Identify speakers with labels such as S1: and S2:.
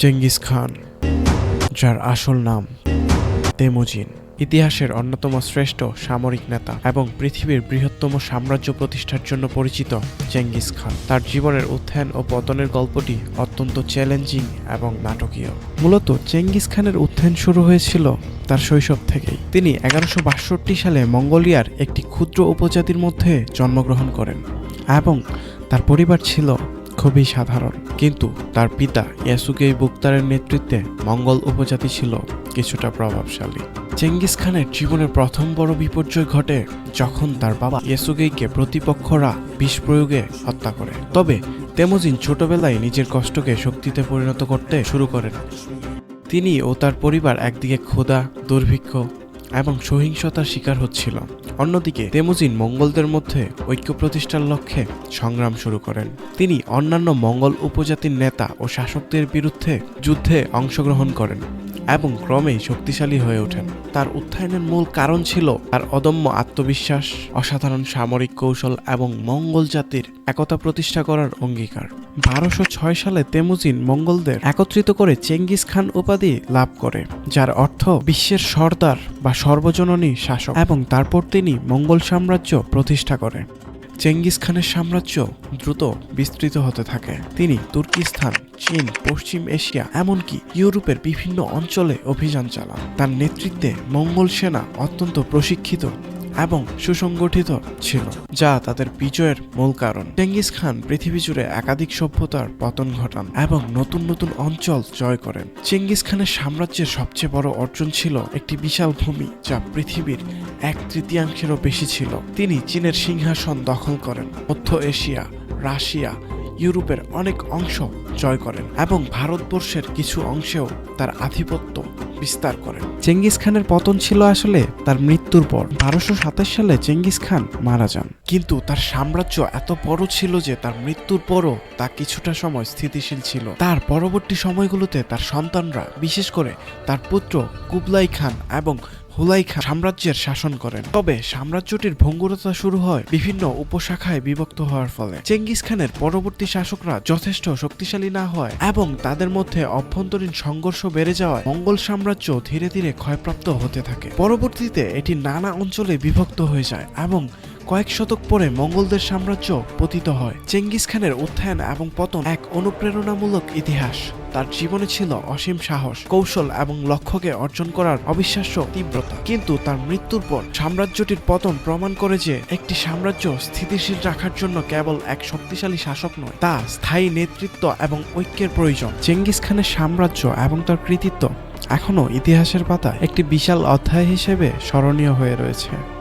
S1: Genghis Khan, যার আসল নাম তেমুজিন, ইতিহাসের অন্যতম শ্রেষ্ঠ সামরিক নেতা এবং পৃথিবীর বৃহত্তম সাম্রাজ্য প্রতিষ্ঠার জন্য পরিচিত চেঙ্গিস খান। তার জীবনের উত্থান ও পতনের গল্পটি অত্যন্ত চ্যালেঞ্জিং এবং নাটকীয়। মূলত চেঙ্গিস খানের উত্থান শুরু হয়েছিল তার শৈশব থেকেই। তিনি এগারোশো সালে মঙ্গোলিয়ার একটি ক্ষুদ্র উপজাতির মধ্যে জন্মগ্রহণ করেন এবং তার পরিবার ছিল খুবই সাধারণ। কিন্তু তার পিতা ইয়াসুগেই বুক্তারের নেতৃত্বে মঙ্গল উপজাতি ছিল কিছুটা প্রভাবশালী। চেঙ্গিস খানের জীবনের প্রথম বড় বিপর্যয় ঘটে যখন তার বাবা ইয়াসুগেইকে প্রতিপক্ষরা বিষ প্রয়োগে হত্যা করে। তবে তেমজিন ছোটবেলায় নিজের কষ্টকে শক্তিতে পরিণত করতে শুরু করেন। তিনি ও তার পরিবার একদিকে ক্ষুধা, দুর্ভিক্ষ এবং সহিংসতার শিকার হচ্ছিল। অন্যদিকে, তেমুজিন মঙ্গলদের মধ্যে ঐক্য প্রতিষ্ঠার লক্ষ্যে সংগ্রাম শুরু করেন। তিনি অন্যান্য মঙ্গল উপজাতির নেতা ও শাসকদের বিরুদ্ধে যুদ্ধে অংশগ্রহণ করেন এবং ক্রমেই শক্তিশালী হয়ে ওঠেন। তার উত্থানের মূল কারণ ছিল তার অদম্য আত্মবিশ্বাস, অসাধারণ সামরিক কৌশল এবং মঙ্গল জাতির একতা প্রতিষ্ঠা করার অঙ্গীকার। বারোশো ছয় সালে তেমুজিন মঙ্গলদের একত্রিত করে চেঙ্গিস খান উপাধি লাভ করে, যার অর্থ বিশ্বের সর্দার বা সর্বজননী শাসক, এবং তারপর তিনি মঙ্গল সাম্রাজ্য প্রতিষ্ঠা করে চেঙ্গিস খানের সাম্রাজ্য দ্রুত বিস্তৃত হতে থাকে। তিনি তুর্কিস্তান, চীন, পশ্চিম এশিয়া, এমনকি ইউরোপের বিভিন্ন অঞ্চলে অভিযান চালান। তার নেতৃত্বে মঙ্গল সেনা অত্যন্ত প্রশিক্ষিত এবং সুসংগঠিত ছিল, যা তাদের বিজয়ের মূল কারণ। চেঙ্গিস খান পৃথিবী জুড়ে একাধিক সভ্যতার পতন ঘটান এবং নতুন নতুন অঞ্চল জয় করেন। চেঙ্গিস খানের সাম্রাজ্যের সবচেয়ে বড় অর্জন ছিল একটি বিশাল ভূমি, যা পৃথিবীর এক তৃতীয়াংশেরও বেশি ছিল। তিনি চীনের সিংহাসন দখল করেন, মধ্য এশিয়া, রাশিয়া, ইউরোপের অনেক অংশ জয় করেন এবং ভারতবর্ষের কিছু অংশেও তার আধিপত্য বিস্তার করেন। চেঙ্গিস খানের পতন ছিল আসলে তার মৃত্যুর পর। বারোশো সাতাশ সালে চেঙ্গিস খান মারা যান। কিন্তু তার সাম্রাজ্য এত বড় ছিল যে তার মৃত্যুর পরও তা কিছুটা সময় স্থিতিশীল ছিল। তার পরবর্তী সময়গুলোতে তার সন্তানরা বিশেষ করে তার পুত্র কুবলাই খান এবং হুলাই খান সাম্রাজ্যের শাসন করেন। তবে সাম্রাজ্যটির ভঙ্গুরতা শুরু হয় বিভিন্ন উপশাখায় বিভক্ত হওয়ার ফলে। চেঙ্গিস খানের পরবর্তী শাসকরা যথেষ্ট শক্তিশালী না হয় এবং তাদের মধ্যে অভ্যন্তরীণ সংঘর্ষ বেড়ে যাওয়ায় মঙ্গল সাম্রাজ্য ধীরে ধীরে ক্ষয়প্রাপ্ত হতে থাকে। পরবর্তীতে এটি নানা অঞ্চলে বিভক্ত হয়ে যায় এবং কয়েক শতক পরে মঙ্গলদের সাম্রাজ্য পতিত হয়। চেঙ্গিস খানের উত্থান এবং পতন এক অনুপ্রেরণামূলক ইতিহাস। তার জীবনে ছিল অসীম সাহস, কৌশল এবং লক্ষ্যকে অর্জন করার অবিশ্বাস্য তীব্রতা। কিন্তু তার মৃত্যুর পর সাম্রাজ্যটির পতন প্রমাণ করে যে একটি সাম্রাজ্য স্থিতিশীল রাখার জন্য কেবল এক শক্তিশালী শাসক নয়, তা স্থায়ী নেতৃত্ব এবং ঐক্যের প্রয়োজন। চেঙ্গিস খানের সাম্রাজ্য এবং তার কৃতিত্ব এখনও ইতিহাসের পাতা একটি বিশাল অধ্যায় হিসেবে স্মরণীয় হয়ে রয়েছে।